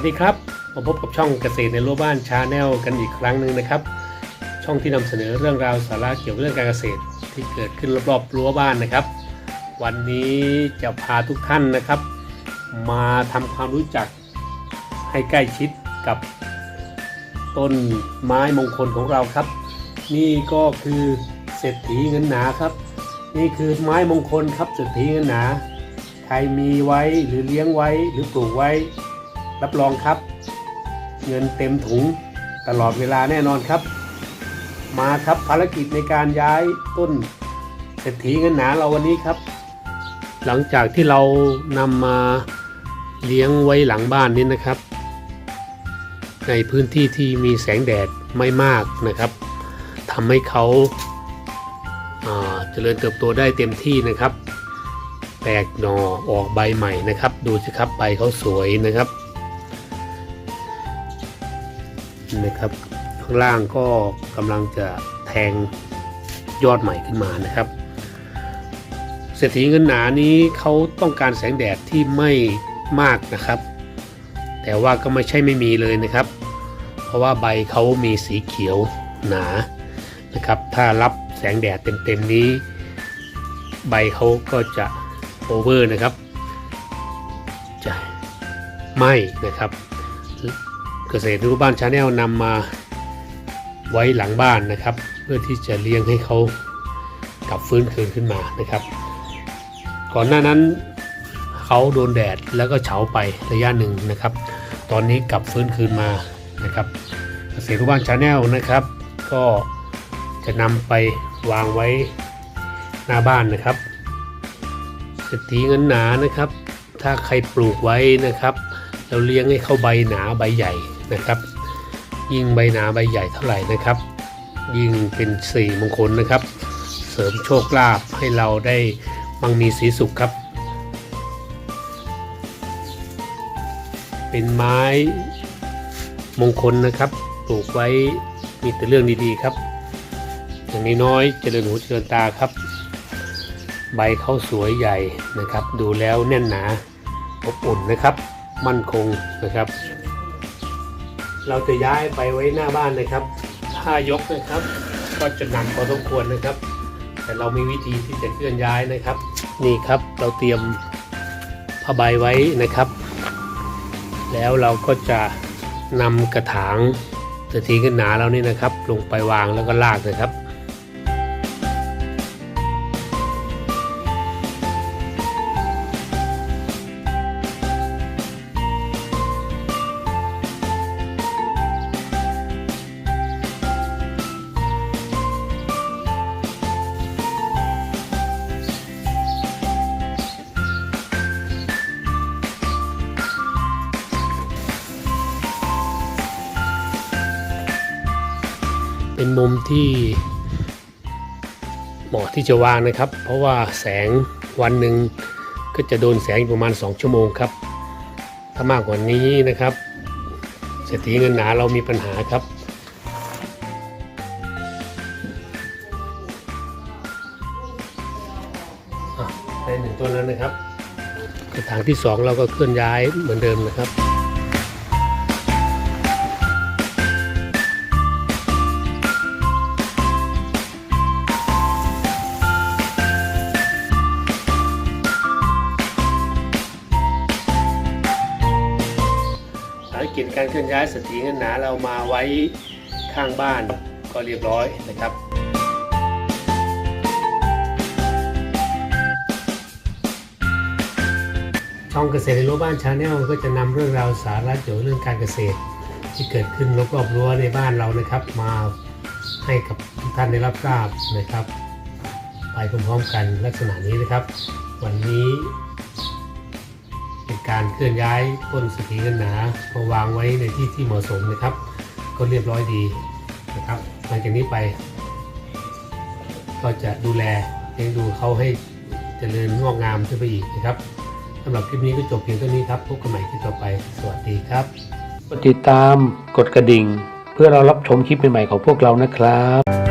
สดีครับมาพบกับช่องเกษตรในรั้วบ้านชาแนลกันอีกครั้งหนึ่งนะครับ ช่องที่นำเสนอเรื่องราวสาระเกี่ยวกับเรื่องการเกษตรที่เกิดขึ้นรอบๆรั้วบ้านนะครับ วันนี้จะพาทุกท่านนะครับ มาทำความรู้จักให้ใกล้ชิดกับต้นไม้มงคลของเราครับ นี่ก็คือเศรษฐีเงินหนาครับ นี่คือไม้มงคลครับเศรษฐีเงินหนาใครมีไว้หรือเลี้ยงไว้หรือปลูกไว้ รับรองครับ เงินเต็มถุงตลอดเวลาแน่นอนครับ มาครับภารกิจในการย้ายต้นเศรษฐีเงินหนาเราวันนี้ครับ หลังจากที่เรานำมาเลี้ยงไว้หลังบ้านนี้นะครับ ในพื้นที่ที่มีแสงแดดไม่มากนะครับทำให้เขาเจริญเติบโตได้เต็มที่นะครับ แตกหน่อออกใบใหม่นะครับ ดูสิครับใบเขาสวยนะครับ นะครับ ข้างล่างก็กำลังจะแทงยอดใหม่ขึ้นมานะครับเศรษฐีเงินหนานี้เขาต้องการแสงแดดที่ไม่มากนะครับ แต่ว่าก็ไม่ใช่ไม่มีเลยนะครับ เพราะว่าใบเขามีสีเขียวหนานะครับ ถ้ารับแสงแดดเต็มๆนี้ ใบเขาก็จะโอเวอร์นะครับจะไหม่นะครับ เกษตรรูปบ้านชาแนลนำมาไว้หลังบ้านนะครับ เพื่อที่จะเลี้ยงให้เขากลับฟื้นคืนขึ้นมานะครับ ก่อนหน้านั้นเขาโดนแดดแล้วก็เฉาไประยะหนึ่งนะครับ ตอนนี้กลับฟื้นคืนมานะครับ เกษตรรูปบ้านชาแนลนะครับ ก็จะนำไปวางไว้หน้าบ้านนะครับเศรษฐีเงินหนานะครับ ถ้าใครปลูกไว้นะครับเราเลี้ยงให้เข้าใบหนาใบใหญ่ นะครับ ยิ่งใบหนาใบใหญ่เท่าไหร่นะครับ ยิ่งเป็นสีมงคลนะครับ เสริมโชคลาภให้เราได้มั่งมีสีสุขครับ เป็นไม้มงคลนะครับปลูกไว้มีแต่เรื่องดีๆครับอย่างน้อยๆเจริญหูเจริญตาครับ ใบเขาสวยใหญ่นะครับ ดูแล้วแน่นหนาอบอุ่นนะครับ มั่นคงนะครับ เราจะย้ายไปไว้หน้าบ้านนะครับ ถ้ายกนะครับ ก็จะหนักพอสมควรนะครับ แต่เรามีวิธีที่จะเคลื่อนย้ายนะครับ นี่ครับเราเตรียมผ้าใบไว้นะครับ แล้วเราก็จะนำกระถางเศรษฐีขึ้นหนาเรานี่นะครับ ลงไปวางแล้วก็ลากนะครับ เป็นมุมที่เหมาะที่จะวางนะครับ เพราะว่าแสงวันหนึ่งก็จะโดนแสงอยู่ประมาณ 2 ชั่วโมงครับ ถ้ามากกว่านี้นะครับเศรษฐีเงินหนาเรามีปัญหาครับอะได้หนึ่งต้นแล้วนะครับกระถางที่ 2 เราก็เคลื่อนย้ายเหมือนเดิมนะครับ กิจการเคลื่อนย้ายสถีเงินหนาเรามาไว้ข้างบ้านก็เรียบร้อยนะครับช่องเกษตรในรั้วบ้านชาแนลก็จะนำเรื่องราวสาระเกี่ยวเรื่องการเกษตร ที่เกิดขึ้นรอบๆรั้วในบ้านเรานะครับ มาให้กับทุกท่านได้รับทราบนะครับ ไปพร้อมๆกันลักษณะนี้นะครับ วันนี้ การเคลื่อนย้ายต้นสถีเงินหนามาวางไว้ในที่ที่เหมาะสมนะครับ ก็เรียบร้อยดีนะครับหลังจากนี้ไป ก็จะดูแลเลี้ยงดูเขาให้เจริญงอกงามขึ้นไปอีกนะครับสำหรับคลิปนี้ก็จบเพียงเท่านี้ครับพบกันใหม่คลิปต่อไป สวัสดีครับกดติดตามกดกระดิ่ง เพื่อเรารับชมคลิปใหม่ๆของพวกเรานะครับ